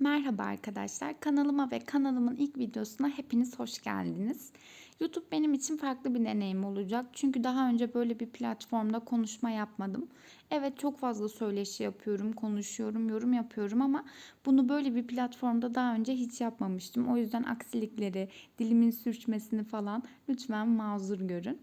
Merhaba arkadaşlar. Kanalıma ve kanalımın ilk videosuna hepiniz hoş geldiniz. YouTube benim için farklı bir deneyim olacak. Çünkü daha önce böyle bir platformda konuşma yapmadım. Evet çok fazla söyleşi yapıyorum, konuşuyorum, yorum yapıyorum ama bunu böyle bir platformda daha önce hiç yapmamıştım. O yüzden aksilikleri, dilimin sürçmesini falan lütfen mazur görün.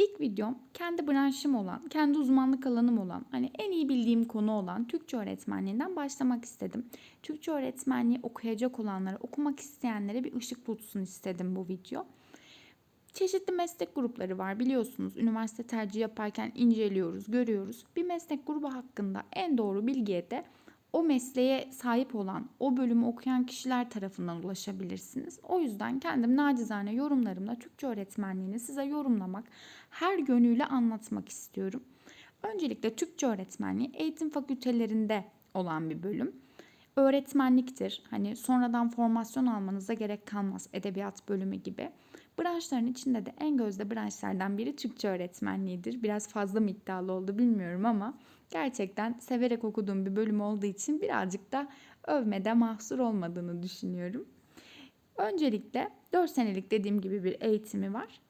İlk videom kendi branşım olan, kendi uzmanlık alanım olan, hani en iyi bildiğim konu olan Türkçe öğretmenliğinden başlamak istedim. Türkçe öğretmenliği okuyacak olanlara, okumak isteyenlere bir ışık tutsun istedim bu video. Çeşitli meslek grupları var biliyorsunuz. Üniversite tercih yaparken inceliyoruz, görüyoruz. Bir meslek grubu hakkında en doğru bilgiye de o mesleğe sahip olan, o bölümü okuyan kişiler tarafından ulaşabilirsiniz. O yüzden kendim nacizane yorumlarımla Türkçe öğretmenliğini size yorumlamak, her yönüyle anlatmak istiyorum. Öncelikle Türkçe öğretmenliği eğitim fakültelerinde olan bir bölüm. Öğretmenliktir. Hani sonradan formasyon almanıza gerek kalmaz edebiyat bölümü gibi. Branşların içinde de en gözde branşlardan biri Türkçe öğretmenliğidir. Biraz fazla mı iddialı oldu bilmiyorum ama gerçekten severek okuduğum bir bölüm olduğu için birazcık da övmede mahsur olmadığını düşünüyorum. Öncelikle 4 senelik dediğim gibi bir eğitimi var.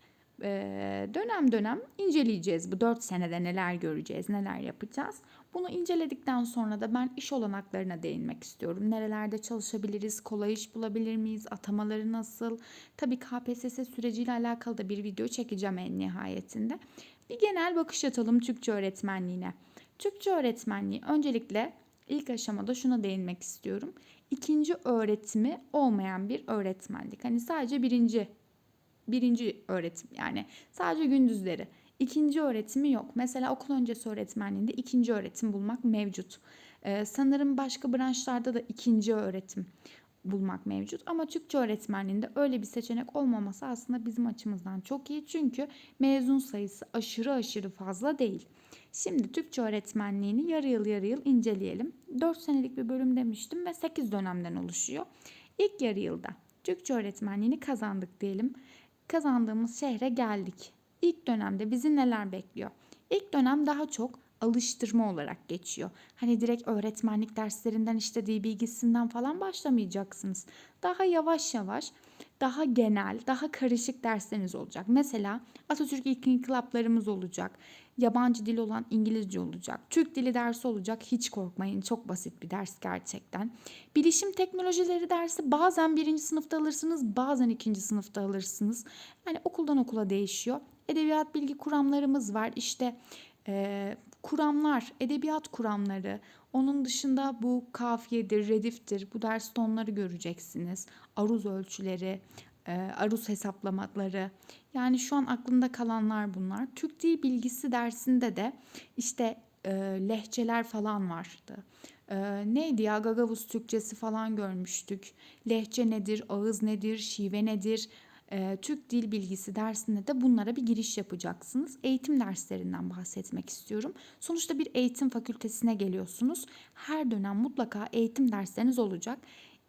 Ee, dönem dönem inceleyeceğiz bu 4 senede neler göreceğiz, neler yapacağız. Bunu inceledikten sonra da ben iş olanaklarına değinmek istiyorum. Nerelerde çalışabiliriz, kolay iş bulabilir miyiz, atamaları nasıl? Tabii KPSS süreciyle alakalı da bir video çekeceğim en nihayetinde. Bir genel bakış atalım Türkçe öğretmenliğine. Türkçe öğretmenliği öncelikle ilk aşamada şuna değinmek istiyorum. İkinci öğretimi olmayan bir öğretmenlik. Hani sadece birinci birinci öğretim yani sadece gündüzleri. İkinci öğretimi yok. Mesela okul öncesi öğretmenliğinde ikinci öğretim bulmak mevcut. Ee, sanırım başka branşlarda da ikinci öğretim bulmak mevcut. Ama Türkçe öğretmenliğinde öyle bir seçenek olmaması aslında bizim açımızdan çok iyi. Çünkü mezun sayısı aşırı aşırı fazla değil. Şimdi Türkçe öğretmenliğini yarı yıl yarı yıl inceleyelim. 4 senelik bir bölüm demiştim ve 8 dönemden oluşuyor. İlk yarı yılda Türkçe öğretmenliğini kazandık diyelim. Kazandığımız şehre geldik. İlk dönemde bizi neler bekliyor? İlk dönem daha çok alıştırma olarak geçiyor. Hani direkt öğretmenlik derslerinden işlediği bilgisinden falan başlamayacaksınız. Daha yavaş yavaş, daha genel, daha karışık dersleriniz olacak. Mesela Atatürk ilk inkılaplarımız olacak. Yabancı dil olan İngilizce olacak. Türk dili dersi olacak. Hiç korkmayın. Çok basit bir ders gerçekten. Bilişim teknolojileri dersi bazen birinci sınıfta alırsınız, bazen ikinci sınıfta alırsınız. Yani okuldan okula değişiyor. Edebiyat bilgi kuramlarımız var. İşte e, kuramlar, edebiyat kuramları. Onun dışında bu kafiyedir, rediftir. Bu derste onları göreceksiniz. Aruz ölçüleri, e, aruz hesaplamaları. Yani şu an aklımda kalanlar bunlar. Türk Dil Bilgisi dersinde de işte e, lehçeler falan vardı. E, neydi ya Gagavuz Türkçesi falan görmüştük. Lehçe nedir, ağız nedir, şive nedir? E, Türk Dil Bilgisi dersinde de bunlara bir giriş yapacaksınız. Eğitim derslerinden bahsetmek istiyorum. Sonuçta bir eğitim fakültesine geliyorsunuz. Her dönem mutlaka eğitim dersleriniz olacak.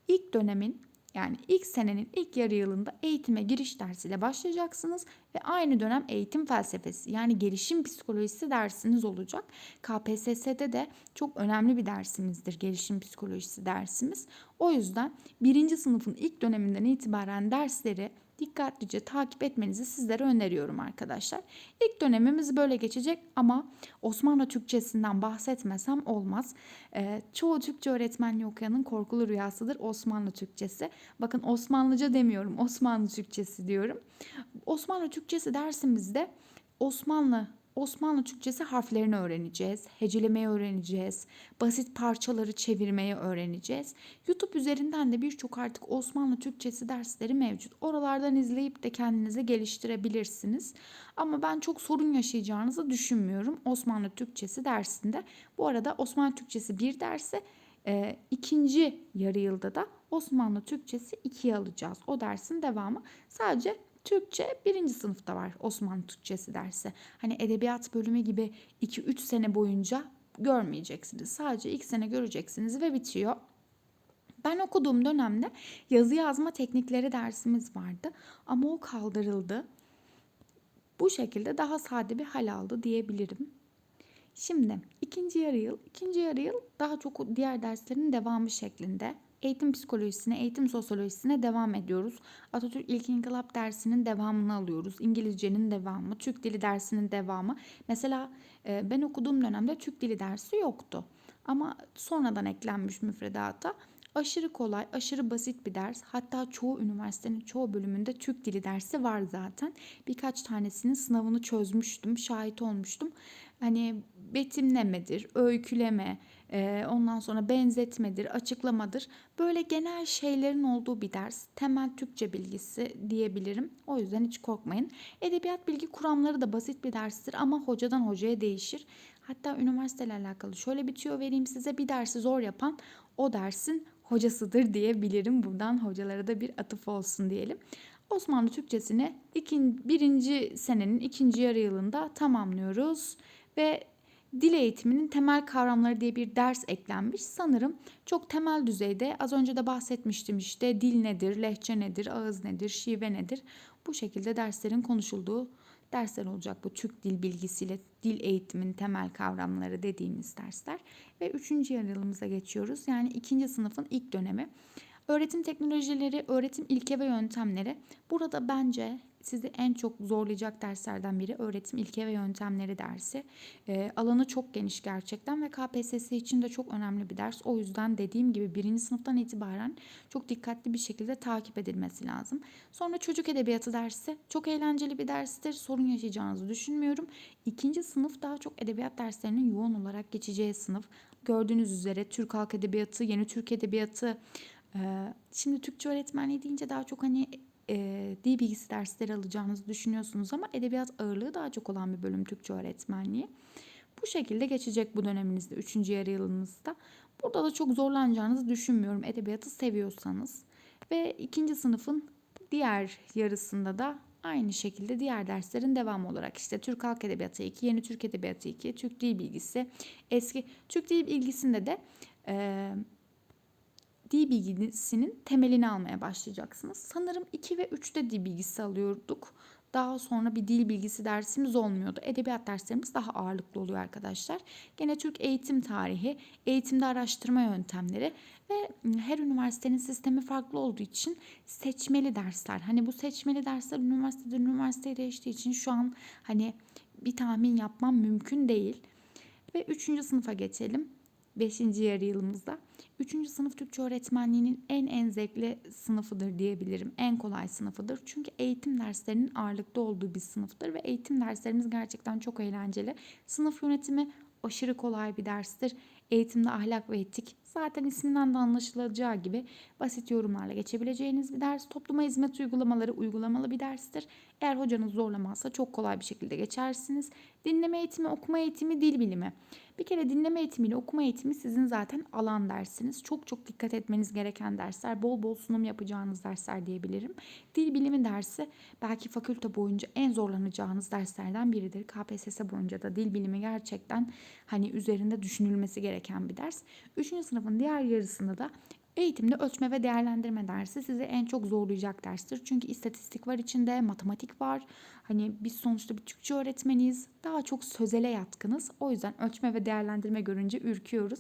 İlk dönemin yani ilk senenin ilk yarı yılında eğitime giriş dersiyle başlayacaksınız ve aynı dönem eğitim felsefesi yani gelişim psikolojisi dersiniz olacak. KPSS'de de çok önemli bir dersimizdir gelişim psikolojisi dersimiz. O yüzden birinci sınıfın ilk döneminden itibaren dersleri dikkatlice takip etmenizi sizlere öneriyorum arkadaşlar. İlk dönemimiz böyle geçecek ama Osmanlı Türkçesinden bahsetmesem olmaz. Ee, çoğu Türkçe öğretmenliği okuyanın korkulu rüyasıdır Osmanlı Türkçesi. Bakın Osmanlıca demiyorum, Osmanlı Türkçesi diyorum. Osmanlı Türkçesi dersimizde Osmanlı Osmanlı Türkçesi harflerini öğreneceğiz, hecelemeyi öğreneceğiz, basit parçaları çevirmeyi öğreneceğiz. YouTube üzerinden de birçok artık Osmanlı Türkçesi dersleri mevcut. Oralardan izleyip de kendinize geliştirebilirsiniz. Ama ben çok sorun yaşayacağınızı düşünmüyorum Osmanlı Türkçesi dersinde. Bu arada Osmanlı Türkçesi bir dersi, e, ikinci yarı yılda da Osmanlı Türkçesi 2'ye alacağız. O dersin devamı sadece Türkçe birinci sınıfta var Osmanlı Türkçesi dersi. Hani edebiyat bölümü gibi 2-3 sene boyunca görmeyeceksiniz. Sadece ilk sene göreceksiniz ve bitiyor. Ben okuduğum dönemde yazı yazma teknikleri dersimiz vardı ama o kaldırıldı. Bu şekilde daha sade bir hal aldı diyebilirim. Şimdi ikinci yarı yıl, ikinci yarı yıl daha çok diğer derslerin devamı şeklinde. Eğitim psikolojisine, eğitim sosyolojisine devam ediyoruz. Atatürk İlk İnkılap dersinin devamını alıyoruz. İngilizcenin devamı, Türk dili dersinin devamı. Mesela e, ben okuduğum dönemde Türk dili dersi yoktu. Ama sonradan eklenmiş müfredata. Aşırı kolay, aşırı basit bir ders. Hatta çoğu üniversitenin çoğu bölümünde Türk dili dersi var zaten. Birkaç tanesinin sınavını çözmüştüm, şahit olmuştum. Hani betimlemedir, öyküleme, ondan sonra benzetmedir, açıklamadır. Böyle genel şeylerin olduğu bir ders. Temel Türkçe bilgisi diyebilirim. O yüzden hiç korkmayın. Edebiyat bilgi kuramları da basit bir derstir ama hocadan hocaya değişir. Hatta üniversiteyle alakalı şöyle bir tüyo vereyim size. Bir dersi zor yapan o dersin hocasıdır diyebilirim. Buradan hocalara da bir atıf olsun diyelim. Osmanlı Türkçesini ikinci, birinci senenin ikinci yarı yılında tamamlıyoruz ve dil eğitiminin temel kavramları diye bir ders eklenmiş. Sanırım çok temel düzeyde az önce de bahsetmiştim işte dil nedir, lehçe nedir, ağız nedir, şive nedir bu şekilde derslerin konuşulduğu dersler olacak bu Türk dil bilgisiyle dil eğitimin temel kavramları dediğimiz dersler. Ve üçüncü yarı yılımıza geçiyoruz. Yani ikinci sınıfın ilk dönemi. Öğretim teknolojileri, öğretim ilke ve yöntemleri. Burada bence sizi en çok zorlayacak derslerden biri öğretim ilke ve yöntemleri dersi. E, alanı çok geniş gerçekten ve KPSS için de çok önemli bir ders. O yüzden dediğim gibi birinci sınıftan itibaren çok dikkatli bir şekilde takip edilmesi lazım. Sonra çocuk edebiyatı dersi çok eğlenceli bir derstir. Sorun yaşayacağınızı düşünmüyorum. İkinci sınıf daha çok edebiyat derslerinin yoğun olarak geçeceği sınıf. Gördüğünüz üzere Türk Halk Edebiyatı, Yeni Türk Edebiyatı, Şimdi Türkçe öğretmenliği deyince daha çok hani e, dil bilgisi dersleri alacağınızı düşünüyorsunuz ama edebiyat ağırlığı daha çok olan bir bölüm Türkçe öğretmenliği. Bu şekilde geçecek bu döneminizde, üçüncü yarı yılınızda. Burada da çok zorlanacağınızı düşünmüyorum edebiyatı seviyorsanız. Ve ikinci sınıfın diğer yarısında da aynı şekilde diğer derslerin devamı olarak işte Türk Halk Edebiyatı 2, Yeni Türk Edebiyatı 2, Türk Dil Bilgisi, eski Türk Dil Bilgisi'nde de e, dil bilgisinin temelini almaya başlayacaksınız. Sanırım 2 ve 3'te dil bilgisi alıyorduk. Daha sonra bir dil bilgisi dersimiz olmuyordu. Edebiyat derslerimiz daha ağırlıklı oluyor arkadaşlar. Gene Türk eğitim tarihi, eğitimde araştırma yöntemleri ve her üniversitenin sistemi farklı olduğu için seçmeli dersler. Hani bu seçmeli dersler üniversiteden üniversiteye değiştiği için şu an hani bir tahmin yapmam mümkün değil. Ve üçüncü sınıfa geçelim. Beşinci yarı yılımızda. Üçüncü sınıf Türkçe öğretmenliğinin en en zevkli sınıfıdır diyebilirim. En kolay sınıfıdır. Çünkü eğitim derslerinin ağırlıkta olduğu bir sınıftır ve eğitim derslerimiz gerçekten çok eğlenceli. Sınıf yönetimi aşırı kolay bir derstir. Eğitimde ahlak ve etik zaten isminden de anlaşılacağı gibi basit yorumlarla geçebileceğiniz bir ders. Topluma hizmet uygulamaları uygulamalı bir derstir. Eğer hocanız zorlamazsa çok kolay bir şekilde geçersiniz. Dinleme eğitimi, okuma eğitimi, dil bilimi. Bir kere dinleme eğitimiyle okuma eğitimi sizin zaten alan dersiniz. Çok çok dikkat etmeniz gereken dersler. Bol bol sunum yapacağınız dersler diyebilirim. Dil bilimi dersi belki fakülte boyunca en zorlanacağınız derslerden biridir. KPSS boyunca da dil bilimi gerçekten hani üzerinde düşünülmesi gereken bir ders. Üçüncü sınıfın diğer yarısında da Eğitimde ölçme ve değerlendirme dersi sizi en çok zorlayacak derstir. Çünkü istatistik var içinde, matematik var. Hani biz sonuçta bir Türkçe öğretmeniyiz. Daha çok sözele yatkınız. O yüzden ölçme ve değerlendirme görünce ürküyoruz.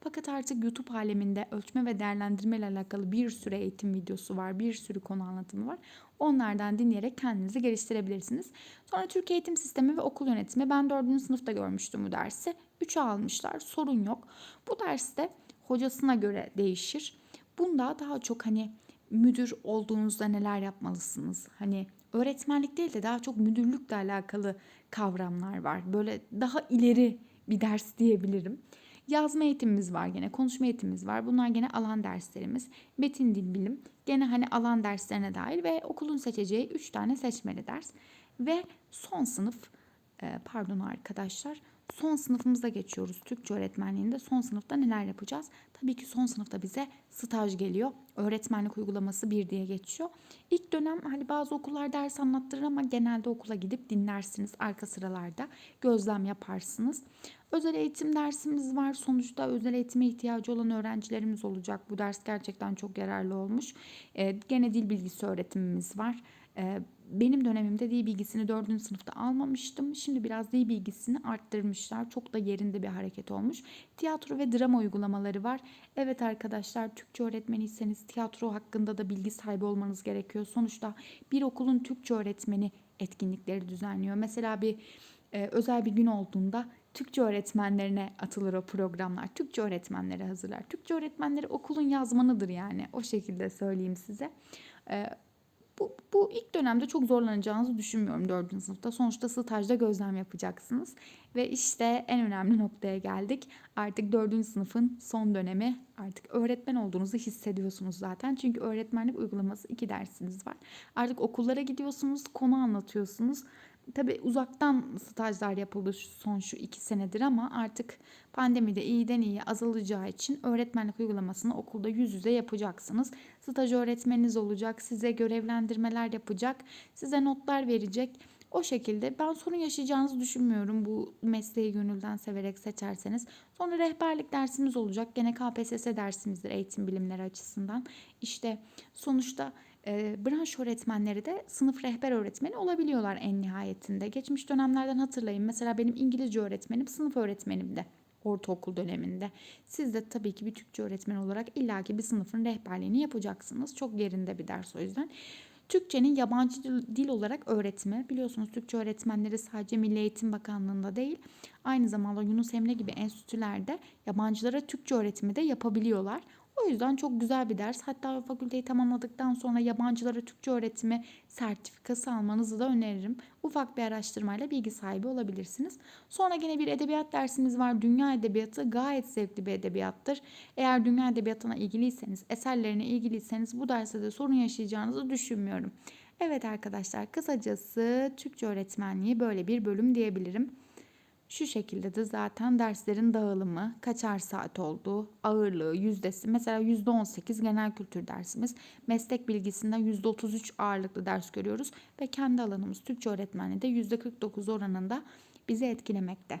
Fakat artık YouTube aleminde ölçme ve değerlendirme ile alakalı bir sürü eğitim videosu var, bir sürü konu anlatımı var. Onlardan dinleyerek kendinizi geliştirebilirsiniz. Sonra Türk Eğitim Sistemi ve Okul Yönetimi. Ben 4. sınıfta görmüştüm bu dersi. 3'e almışlar, sorun yok. Bu derste hocasına göre değişir. Bunda daha çok hani müdür olduğunuzda neler yapmalısınız? Hani öğretmenlik değil de daha çok müdürlükle alakalı kavramlar var. Böyle daha ileri bir ders diyebilirim. Yazma eğitimimiz var gene, konuşma eğitimimiz var. Bunlar gene alan derslerimiz. Metin dil bilim gene hani alan derslerine dahil ve okulun seçeceği 3 tane seçmeli ders. Ve son sınıf pardon arkadaşlar son sınıfımıza geçiyoruz. Türkçe öğretmenliğinde son sınıfta neler yapacağız? Tabii ki son sınıfta bize staj geliyor. Öğretmenlik uygulaması bir diye geçiyor. İlk dönem hani bazı okullar ders anlattırır ama genelde okula gidip dinlersiniz arka sıralarda. Gözlem yaparsınız. Özel eğitim dersimiz var. Sonuçta özel eğitime ihtiyacı olan öğrencilerimiz olacak. Bu ders gerçekten çok yararlı olmuş. Ee, gene dil bilgisi öğretimimiz var. Ee, benim dönemimde dil bilgisini 4. sınıfta almamıştım. Şimdi biraz dil bilgisini arttırmışlar. Çok da yerinde bir hareket olmuş. Tiyatro ve drama uygulamaları var. Evet arkadaşlar Türkçe öğretmeniyseniz tiyatro hakkında da bilgi sahibi olmanız gerekiyor. Sonuçta bir okulun Türkçe öğretmeni etkinlikleri düzenliyor. Mesela bir e, özel bir gün olduğunda Türkçe öğretmenlerine atılır o programlar. Türkçe öğretmenleri hazırlar. Türkçe öğretmenleri okulun yazmanıdır yani. O şekilde söyleyeyim size. E, bu, bu ilk dönemde çok zorlanacağınızı düşünmüyorum 4. sınıfta. Sonuçta stajda gözlem yapacaksınız. Ve işte en önemli noktaya geldik. Artık 4. sınıfın son dönemi. Artık öğretmen olduğunuzu hissediyorsunuz zaten. Çünkü öğretmenlik uygulaması iki dersiniz var. Artık okullara gidiyorsunuz, konu anlatıyorsunuz. Tabii uzaktan stajlar yapıldı son şu iki senedir ama artık pandemide iyiden iyiye azalacağı için öğretmenlik uygulamasını okulda yüz yüze yapacaksınız. Staj öğretmeniniz olacak, size görevlendirmeler yapacak, size notlar verecek. O şekilde ben sorun yaşayacağınızı düşünmüyorum bu mesleği gönülden severek seçerseniz. Sonra rehberlik dersimiz olacak. Gene KPSS dersimizdir eğitim bilimleri açısından. İşte sonuçta e, branş öğretmenleri de sınıf rehber öğretmeni olabiliyorlar en nihayetinde. Geçmiş dönemlerden hatırlayın. Mesela benim İngilizce öğretmenim sınıf öğretmenimdi ortaokul döneminde. Siz de tabii ki bir Türkçe öğretmen olarak illaki bir sınıfın rehberliğini yapacaksınız. Çok yerinde bir ders o yüzden. Türkçenin yabancı dil olarak öğretimi. Biliyorsunuz Türkçe öğretmenleri sadece Milli Eğitim Bakanlığı'nda değil, aynı zamanda Yunus Emre gibi enstitülerde yabancılara Türkçe öğretimi de yapabiliyorlar. O yüzden çok güzel bir ders. Hatta fakülteyi tamamladıktan sonra yabancılara Türkçe öğretimi sertifikası almanızı da öneririm. Ufak bir araştırmayla bilgi sahibi olabilirsiniz. Sonra yine bir edebiyat dersimiz var. Dünya edebiyatı gayet zevkli bir edebiyattır. Eğer dünya edebiyatına ilgiliyseniz, eserlerine ilgiliyseniz bu derste de sorun yaşayacağınızı düşünmüyorum. Evet arkadaşlar kısacası Türkçe öğretmenliği böyle bir bölüm diyebilirim. Şu şekilde de zaten derslerin dağılımı, kaçar saat olduğu, ağırlığı, yüzdesi. Mesela %18 genel kültür dersimiz. Meslek bilgisinden %33 ağırlıklı ders görüyoruz. Ve kendi alanımız Türkçe öğretmenliği de %49 oranında bizi etkilemekte.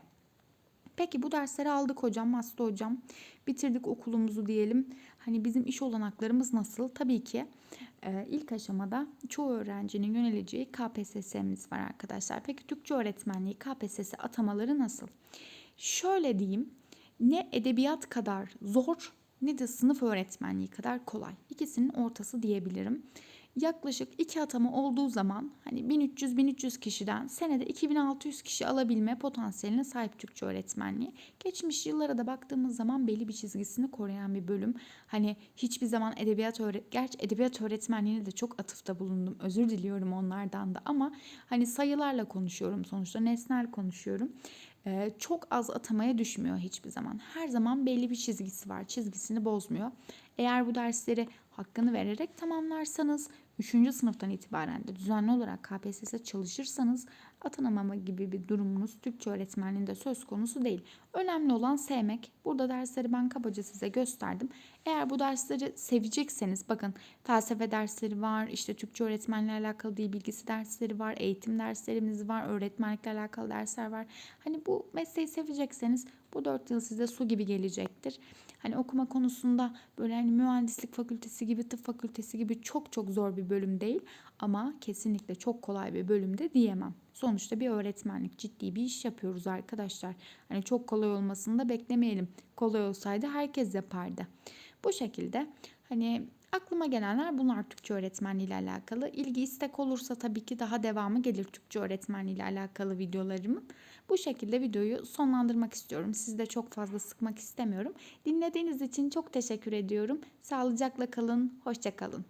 Peki bu dersleri aldık hocam, hasta hocam. Bitirdik okulumuzu diyelim. Hani bizim iş olanaklarımız nasıl? Tabii ki e, ilk aşamada çoğu öğrencinin yöneleceği KPSS'miz var arkadaşlar. Peki Türkçe öğretmenliği KPSS atamaları nasıl? Şöyle diyeyim. Ne edebiyat kadar zor ne de sınıf öğretmenliği kadar kolay. İkisinin ortası diyebilirim yaklaşık iki atama olduğu zaman hani 1300-1300 kişiden senede 2600 kişi alabilme potansiyeline sahip Türkçe öğretmenliği. Geçmiş yıllara da baktığımız zaman belli bir çizgisini koruyan bir bölüm. Hani hiçbir zaman edebiyat öğret gerçi edebiyat öğretmenliğine de çok atıfta bulundum. Özür diliyorum onlardan da ama hani sayılarla konuşuyorum sonuçta nesnel konuşuyorum ee, çok az atamaya düşmüyor hiçbir zaman. Her zaman belli bir çizgisi var. Çizgisini bozmuyor. Eğer bu dersleri hakkını vererek tamamlarsanız 3. sınıftan itibaren de düzenli olarak KPSS çalışırsanız atanamama gibi bir durumunuz Türkçe öğretmenliğinde söz konusu değil. Önemli olan sevmek. Burada dersleri ben kabaca size gösterdim. Eğer bu dersleri sevecekseniz bakın felsefe dersleri var, işte Türkçe öğretmenle alakalı dil bilgisi dersleri var, eğitim derslerimiz var, öğretmenlikle alakalı dersler var. Hani bu mesleği sevecekseniz bu 4 yıl size su gibi gelecektir. Hani okuma konusunda böyle hani mühendislik fakültesi gibi, tıp fakültesi gibi çok çok zor bir bölüm değil ama kesinlikle çok kolay bir bölüm de diyemem. Sonuçta bir öğretmenlik ciddi bir iş yapıyoruz arkadaşlar. Hani çok kolay olmasını da beklemeyelim. Kolay olsaydı herkes yapardı. Bu şekilde hani aklıma gelenler bunlar Türkçe öğretmenliği ile alakalı. İlgi istek olursa tabii ki daha devamı gelir Türkçe öğretmenliği ile alakalı videolarımın. Bu şekilde videoyu sonlandırmak istiyorum. Sizi de çok fazla sıkmak istemiyorum. Dinlediğiniz için çok teşekkür ediyorum. Sağlıcakla kalın, hoşça kalın.